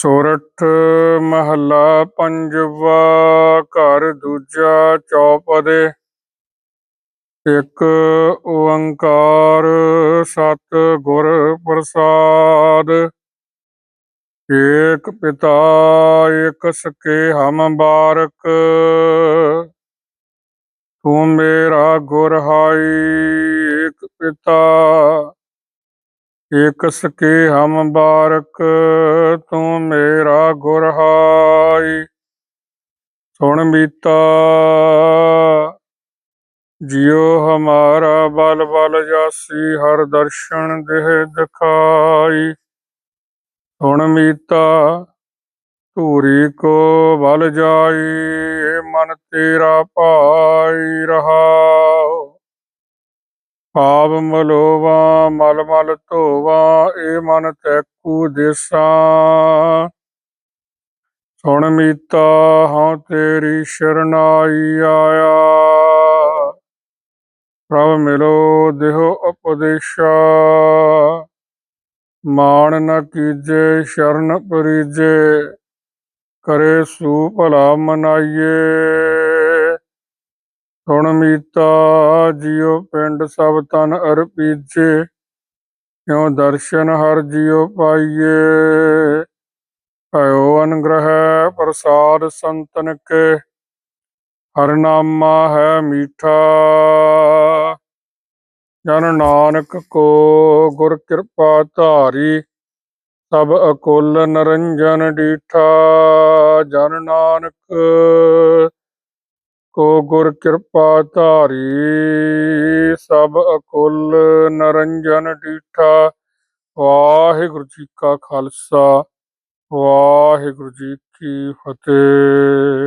ਸੋਰਠ ਮਹੱਲਾ ਪੰਜਵਾ, ਘਰ ਦੂਜਾ, ਚੌਪਦੇ। ਇੱਕ ਓੰਕਾਰ ਸਤ ਗੁਰ ਪ੍ਰਸਾਦ। ਏਕ ਪਿਤਾ, ਏਕ ਸਕੇ ਹਮ ਬਾਰਕ। ਤੂੰ ਮੇਰਾ ਗੁਰ ਹਾਈ, ਏਕ ਪਿਤਾ। ਏਕ ਸਕੇ ਹਮ ਬਾਰਕ, ਤੂੰ ਮੇਰਾ ਗੁਰ ਹਾਈ ਸੁਣ ਮੀਤਾ, ਜਿਉ ਹਮਾਰਾ ਬਲ ਬਲ ਜਾਸੀ, ਹਰ ਦਰਸ਼ਨ ਦੇਹ ਦਿਖਾਈ। ਸੁਣ ਮੀਤਾ, ਧੂਰੀ ਕੋ ਬਲ ਜਾਈ, ਮਨ ਤੇਰਾ ਭਾਈ ਰਹਾਉ। ਪਾਪ ਮਲੋਵਾ, ਮਲ ਮਲ ਧੋਵਾ ਏ ਮਨ ਤੈਕੂ ਦੇਸਾਂ। ਸੁਣ ਮੀਤਾ ਹਾਂ ਤੇਰੀ ਸ਼ਰਨਾਈ ਆਇਆ। ਪ੍ਰਭ ਮਿਲੋ, ਦੇਹੋ ਉਪਦੇਸ਼ਾ। ਮਾਣ ਨ ਕੀਜੇ, ਸ਼ਰਨ ਪਰੀਜੇ, ਕਰੇ ਸੂ ਭਲਾ ਮਨਾਈਏ। ਸੁਣ ਮੀਤਾ, ਜਿਉ ਪਿੰਡ ਸਭ ਤਨ ਅਰਪੀਜੇ ਕਿਉ ਦਰਸ਼ਨ ਹਰ ਜਿਉ ਪਾਈਏ। ਭਇਓ ਅਨਗ੍ਰਹਿ ਪ੍ਰਸਾਦ ਸੰਤਨ ਕੇ, ਹਰ ਨਾਮਾ ਹੈ ਮੀਠਾ। ਜਨ ਨਾਨਕ ਕੋ ਗੁਰ ਕਿਰਪਾ ਧਾਰੀ, ਸਭ ਅਕੁਲ ਨਰੰਜਨ ਡੀਠਾ। ਜਨ ਨਾਨਕ ਗੁਰ ਕਿਰਪਾ ਧਾਰੀ, ਸਭ ਅਕੁਲ ਨਰੰਜਨ ਡੀਠਾ ਵਾਹਿਗੁਰੂ ਜੀ ਕਾ ਖਾਲਸਾ, ਵਾਹਿਗੁਰੂ ਜੀ ਕੀ ਫਤਿਹ।